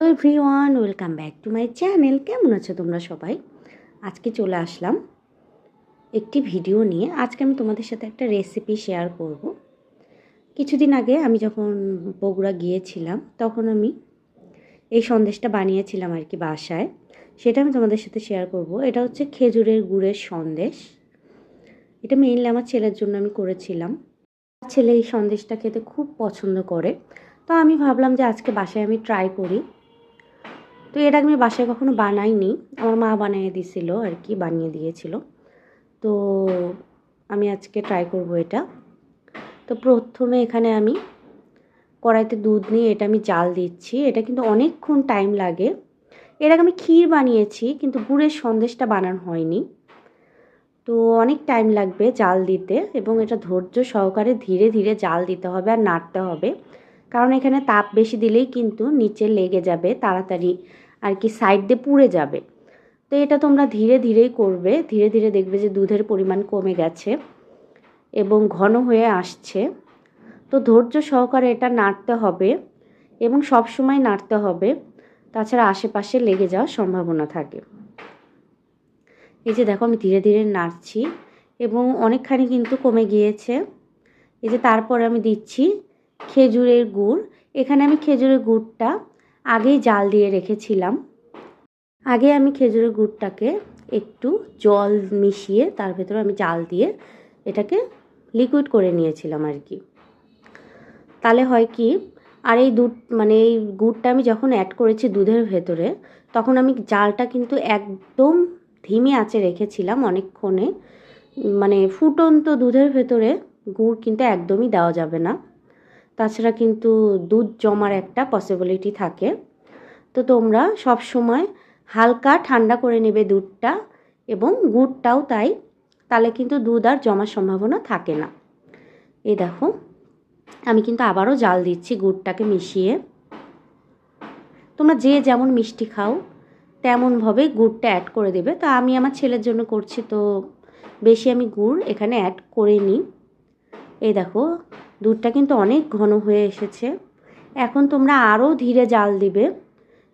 Everyone welcome back to my channel কেমন আছো তোমরা সবাই? আজকে চলে আসলাম একটি ভিডিও নিয়ে। আজকে আমি তোমাদের সাথে একটা রেসিপি শেয়ার করব। কিছুদিন আগে আমি যখন বগুড়া গিয়েছিলাম, তখন আমি এই সন্দেশটা বানিয়েছিলাম আর কি বাসায়। সেটা আমি তোমাদের সাথে শেয়ার করব। এটা হচ্ছে খেজুরের গুড়ের সন্দেশ। এটা মেইনলি আমার ছেলের জন্য আমি করেছিলাম। ছেলে এই সন্দেশটা খেতে খুব পছন্দ করে। তো আমি ভাবলাম যে আজকে বাসায় আমি ট্রাই করি। তো এটা আমি বাসায় কখনো বানাইনি। আমার মা বানিয়ে দিছিল আর কি, বানিয়ে দিয়েছিল। তো আমি আজকে ট্রাই করব এটা। তো প্রথমে এখানে আমি কড়াইতে দুধ নিয়ে এটা আমি জাল দিচ্ছি। এটা কিন্তু অনেকক্ষণ টাইম লাগে। এর আগে আমি ক্ষীর বানিয়েছি, কিন্তু গুড়ের সন্দেশটা বানানো হয়নি। তো অনেক টাইম লাগবে জাল দিতে এবং এটা ধৈর্য সহকারে ধীরে ধীরে জাল দিতে হবে আর নাড়তে হবে। কারণ এখানে তাপ বেশি দিলেই কিন্তু নিচে লেগে যাবে, তাড়াতাড়ি আর কি সাইড দিয়ে পুড়ে যাবে। তো এটা তোমরা ধীরে ধীরেই করবে, ধীরে ধীরে দেখবে যে দুধের পরিমাণ কমে গেছে এবং ঘন হয়ে আসছে। তো ধৈর্য সহকারে এটা নাড়তে হবে এবং সব সময় নাড়তে হবে, তাছাড়া আশেপাশে লেগে যাওয়ার সম্ভাবনা থাকে। এই যে দেখো আমি ধীরে ধীরে নাড়ছি এবং অনেকখানি কিন্তু কমে গিয়েছে। এই যে তারপরে আমি দিচ্ছি খেজুরের গুড়। এখানে আমি খেজুরের গুড়টা আগেই জাল দিয়ে রেখেছিলাম। আগে আমি খেজুরের গুড়টাকে একটু জল মিশিয়ে তার ভেতরে আমি জাল দিয়ে এটাকে লিকুইড করে নিয়েছিলাম আর কি। তাহলে হয় কি, আর এই দুধ মানে এই গুড়টা আমি যখন অ্যাড করেছি দুধের ভেতরে, তখন আমি জালটা কিন্তু একদম ধিমে আঁচে রেখেছিলাম অনেকক্ষণে। মানে ফুটন্ত দুধের ভেতরে গুড় কিন্তু একদমই দেওয়া যাবে না। তাছাড়া কিন্তু দুধ জমার একটা পসিবিলিটি থাকে। তো তোমরা সব সময় হালকা ঠান্ডা করে নেবে দুধটা এবং গুড়টাও তাই, তাহলে কিন্তু দুধ আর জমার সম্ভাবনা থাকে না। এই দেখো, আমি কিন্তু আবারও জাল দিচ্ছি গুড়টাকে মিশিয়ে। তোমরা যে যেমন মিষ্টি খাও, তেমনভাবে গুড়টা অ্যাড করে দেবে। তো আমি আমার ছেলের জন্য করছি, তো বেশি আমি গুড় এখানে অ্যাড করে নিই এই দেখো দুধটা কিন্তু অনেক ঘন হয়ে এসেছে। এখন তোমরা আরও ধীরে জাল দিবে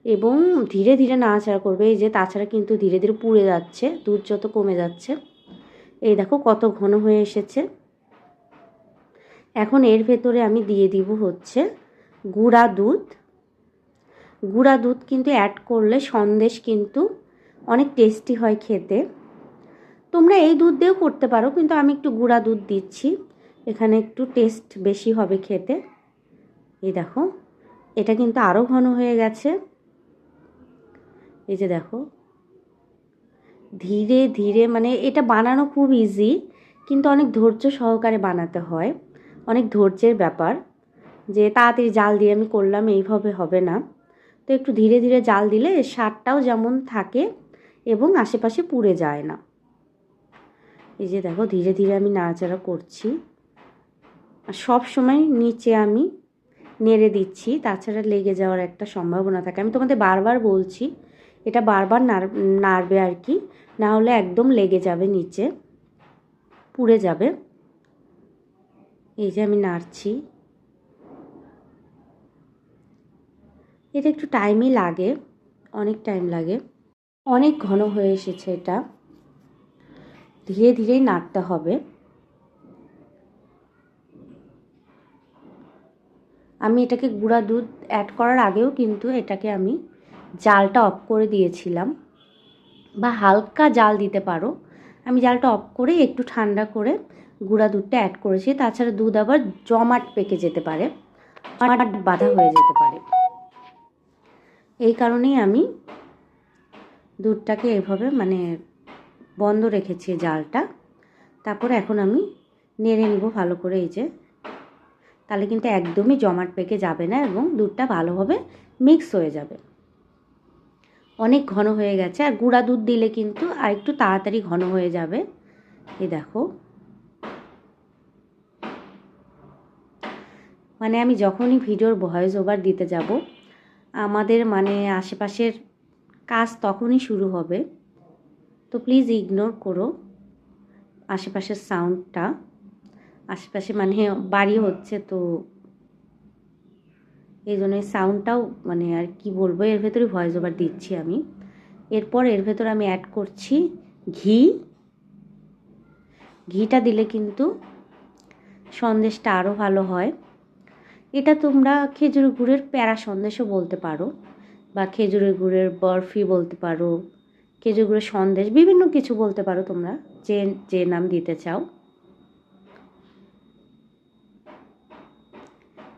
এবং ধীরে ধীরে নাড়াচাড়া করবে। এই যে তাছাড়া কিন্তু ধীরে ধীরে পুড়ে যাচ্ছে, দুধ যত কমে যাচ্ছে। এই দেখো কত ঘন হয়ে এসেছে। এখন এর ভেতরে আমি দিয়ে দিব হচ্ছে গুঁড়া দুধ। গুঁড়া দুধ কিন্তু অ্যাড করলে সন্দেশ কিন্তু অনেক টেস্টি হয় খেতে। তোমরা এই দুধ দিয়েও করতে পারো, কিন্তু আমি একটু গুঁড়া দুধ দিচ্ছি। এখানে একটু টেস্ট বেশি হবে খেতে। এই দেখো, এটা কিন্তু আরও ঘন হয়ে গেছে। এই যে দেখো, ধীরে ধীরে মানে এটা বানানো খুব ইজি কিন্তু অনেক ধৈর্য সহকারে বানাতে হয়। অনেক ধৈর্যের ব্যাপার, যে তাড়াতাড়ি জাল দিয়ে আমি করলাম, এইভাবে হবে না। তো একটু ধীরে ধীরে জাল দিলে স্বাদটাও যেমন থাকে এবং আশেপাশে পুড়ে যায় না। এই যে দেখো, ধীরে ধীরে আমি নাড়াচাড়া করছি। সব সময় নিচে আমি নেড়ে দিচ্ছি, তাছাড়া লেগে যাওয়ার একটা সম্ভাবনা থাকে। আমি তোমাদের বারবার বলছি, এটা বারবার নাড়বে আর কি, না হলে একদম লেগে যাবে নিচে, পুড়ে যাবে। এই যে আমি নাড়ছি। এটা একটু টাইমই লাগে, অনেক টাইম লাগে। অনেক ঘন হয়ে এসেছে এটা। ধীরে ধীরেই নাড়তে হবে। আমি এটাকে গুঁড়া দুধ অ্যাড করার আগেও কিন্তু এটাকে আমি জালটা অফ করে দিয়েছিলাম। বা হালকা জাল দিতে পারো। আমি জালটা অফ করে একটু ঠান্ডা করে গুঁড়া দুধটা অ্যাড করেছি। তাছাড়া দুধ আবার জমাট পেকে যেতে পারে। জমাট বাধা হয়ে যেতে পারে। এই কারণেই আমি দুধটাকে এভাবে মানে বন্ধ রেখেছি জালটা। তারপর এখন আমি নেড়ে নিব ভালো করে এই যে তাহলে কিন্তু একদমই জমাট পেকে যাবে না এবং দুধটা ভালোভাবে মিক্স হয়ে যাবে। অনেক ঘন হয়ে গেছে, আর গুঁড়া দুধ দিলে কিন্তু আর একটু তাড়াতাড়ি ঘন হয়ে যাবে। এই দেখো। মানে আমি যখনই ভিডিওর ভয়েস ওভার দিতে যাব, আমাদের মানে আশেপাশের কাজ তখনই শুরু হবে। তো প্লিজ ইগনোর করো, আশেপাশের সাউন্ডটা আশেপাশে মানে বাড়ি হচ্ছে তো এই জন্য সাউন্ডটাও মানে আর কি বলব, এর ভেতরে ভয়েস ওভার দিচ্ছি আমি। এরপর এর ভেতর আমি অ্যাড করছি ঘি। ঘিটা দিলে কিন্তু সন্দেশটা আরও ভালো হয়। এটা তোমরা খেজুর গুড়ের প্যারা সন্দেশও বলতে পারো, বা খেজুরের গুড়ের বরফি বলতে পারো খেজুর গুড়ের সন্দেশ, বিভিন্ন কিছু বলতে পারো তোমরা, যে যে নাম দিতে চাও।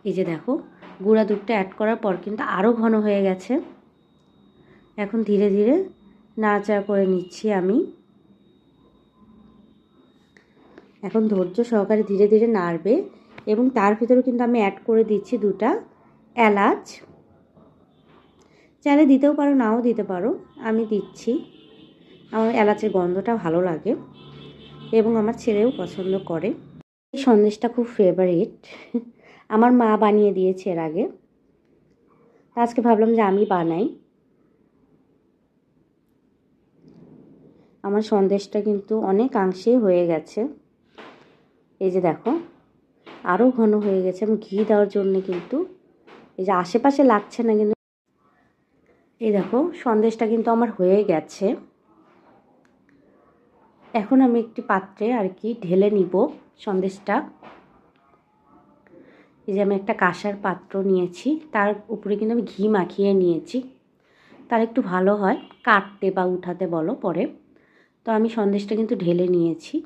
এই যে দেখো, গুঁড়া দুধটা অ্যাড করার পর কিন্তু আরও ঘন হয়ে গেছে। এখন ধীরে ধীরে নাড়াচাড়া করে নিচ্ছি আমি। এখন ধৈর্য সহকারে ধীরে ধীরে নাড়বে এবং তার ভিতরে কিন্তু আমি অ্যাড করে দিচ্ছি দুটা এলাচ। চাইলে দিতেও পারো, নাও দিতে পারো। আমি দিচ্ছি। আমার এলাচের গন্ধটা ভালো লাগে এবং আমার ছেলেও পছন্দ করে। এই সন্দেশটা খুব ফেভারিট আমার মা বানিয়ে দিয়েছে এর আগে। আজকে ভাবলাম যে আমি বানাই। আমার সন্দেশটা কিন্তু অনেকাংশেই হয়ে গেছে। এই যে দেখো আরও ঘন হয়ে গেছে। আমি ঘি দেওয়ার জন্য কিন্তু এই যে আশেপাশে লাগছে না কিন্তু এই দেখো, সন্দেশটা কিন্তু আমার হয়ে গেছে। এখন আমি একটি পাত্রে আর কি ঢেলে নিব সন্দেশটা। এই যে আমি একটা কাঁসার পাত্র নিয়েছি, তার উপরে কিন্তু আমি ঘি মাখিয়ে নিয়েছি। তার একটু ভালো হয়, কাটতে বা উঠাতে বলো পরে। তো আমি সন্দেশটা কিন্তু ঢেলে নিয়েছি।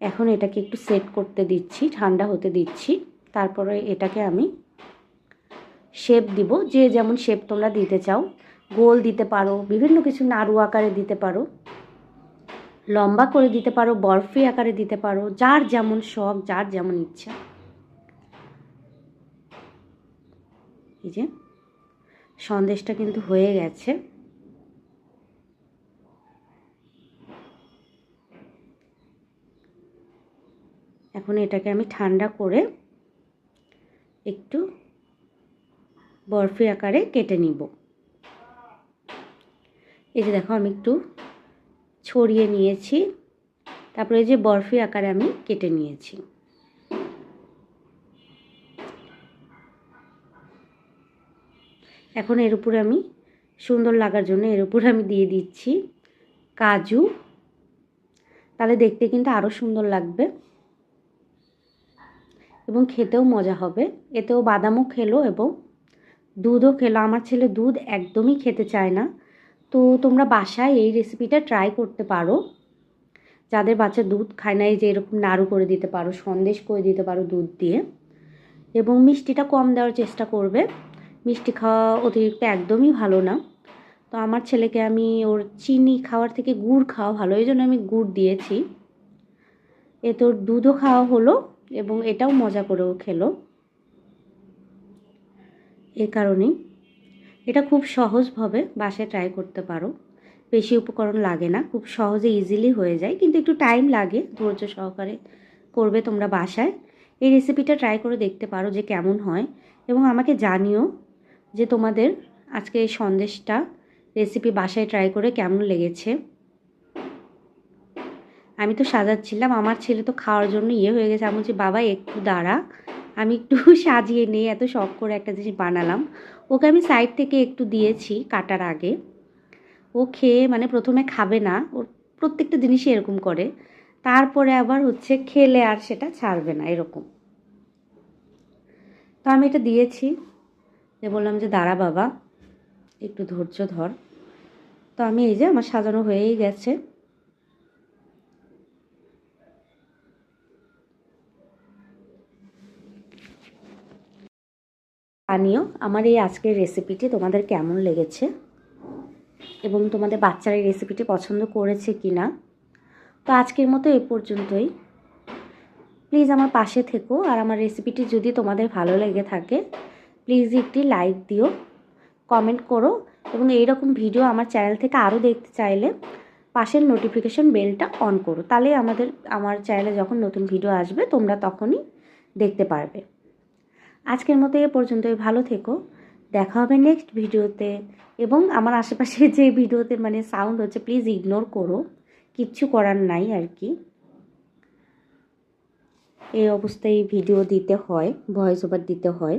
এখন এটাকে একটু সেট করতে দিচ্ছি, ঠান্ডা হতে দিচ্ছি। তারপরে এটাকে আমি শেপ দিব। যে যেমন শেপ তোমরা দিতে চাও। গোল দিতে পারো, বিভিন্ন কিছু নাড়ু আকারে দিতে পারো। লম্বা করে দিতে পারো, বরফি আকারে দিতে পারো। যার যেমন শখ, যার যেমন ইচ্ছা। এই যে, সন্দেশটা কিন্তু হয়ে গেছে। এখন এটাকে আমি ঠান্ডা করে একটু বরফি আকারে কেটে নিব। এই যে দেখো, আমি একটু ছড়িয়ে নিয়েছি। তারপরে যে বরফি আকারে আমি কেটে নিয়েছি। এখন এর উপরে আমি, সুন্দর লাগার জন্য এর উপরে আমি দিয়ে দিচ্ছি কাজু। তাহলে দেখতে কিন্তু আরও সুন্দর লাগবে। এবং খেতেও মজা হবে। এতেও বাদামও খেলো এবং দুধও খেলো। আমার ছেলে দুধ একদমই খেতে চায় না। তো তোমরা বাসায় এই রেসিপিটা ট্রাই করতে পারো। যাদের বাচ্চা দুধ খায় না, এই যে এরকম নাড়ু করে দিতে পারো, সন্দেশ করে দিতে পারো দুধ দিয়ে। এবং মিষ্টিটা কম দেওয়ার চেষ্টা করবে। মিষ্টি খাওয়া অতিরিক্ত একদমই ভালো না। তো আমার ছেলেকে আমি ওর চিনি খাওয়ার থেকে গুড় খাওয়া ভালো, এই জন্য আমি গুড় দিয়েছি। এ তোর দুধও খাওয়া হলো এবং এটাও মজা করেও খেলো। এ কারণেই। এটা খুব সহজভাবে বাসায় ট্রাই করতে পারো। বেশি উপকরণ লাগে না, খুব সহজে ইজিলি হয়ে যায়, কিন্তু একটু টাইম লাগে, ধৈর্য সহকারে করবে তোমরা বাসায়। এই রেসিপিটা ট্রাই করে দেখতে পারো যে কেমন হয় এবং আমাকে জানিও যে তোমাদের আজকে এই সন্দেশটা রেসিপি বাসায় ট্রাই করে কেমন লেগেছে। আমি তো সাজাচ্ছিলাম, আমার ছেলে তো খাওয়ার জন্য ইয়ে হয়ে গেছে। আমি বলছি, বাবা, একটু দাঁড়া। আমি একটু সাজিয়ে নিয়ে এত শখ করে একটা জিনিস বানালাম। ওকে আমি সাইড থেকে একটু দিয়েছি কাটার আগে। ও খেয়ে মানে প্রথমে খাবে না ওর প্রত্যেকটা জিনিসই এরকম করে। তারপরে আবার হচ্ছে খেলে আর সেটা ছাড়বে না, এরকম। তো আমি এটা দিয়েছি। যে বললাম যে, দাঁড়া বাবা, একটু ধৈর্য ধর। তো আমি এই যে আমার সাজানো হয়েই গেছে। জানিও আমার এই আজকের রেসিপিটি তোমাদের কেমন লেগেছে? এবং তোমাদের বাচ্চারা এই রেসিপিটি পছন্দ করেছে কি না তো আজকের মতো এ পর্যন্তই। প্লিজ আমার পাশে থেকো, আর আমার রেসিপিটি যদি তোমাদের ভালো লেগে থাকে প্লিজ একটি লাইক দিও, কমেন্ট করো এবং এইরকম ভিডিও আমার চ্যানেল থেকে আরও দেখতে চাইলে পাশের নোটিফিকেশন বেলটা অন করো। তাহলে আমাদের, আমার চ্যানেলে যখন নতুন ভিডিও আসবে তোমরা তখনই দেখতে পারবে। আজকের মতো এ পর্যন্তই, ভালো থেকো, দেখা হবে নেক্সট ভিডিওতে এবং আমার আশেপাশে যে ভিডিওতে মানে সাউন্ড হচ্ছে প্লিজ ইগনোর করো, কিচ্ছু করার নাই আর কি। এই অবস্থায় ভিডিও দিতে হয় ভয়েস ওভার দিতে হয়।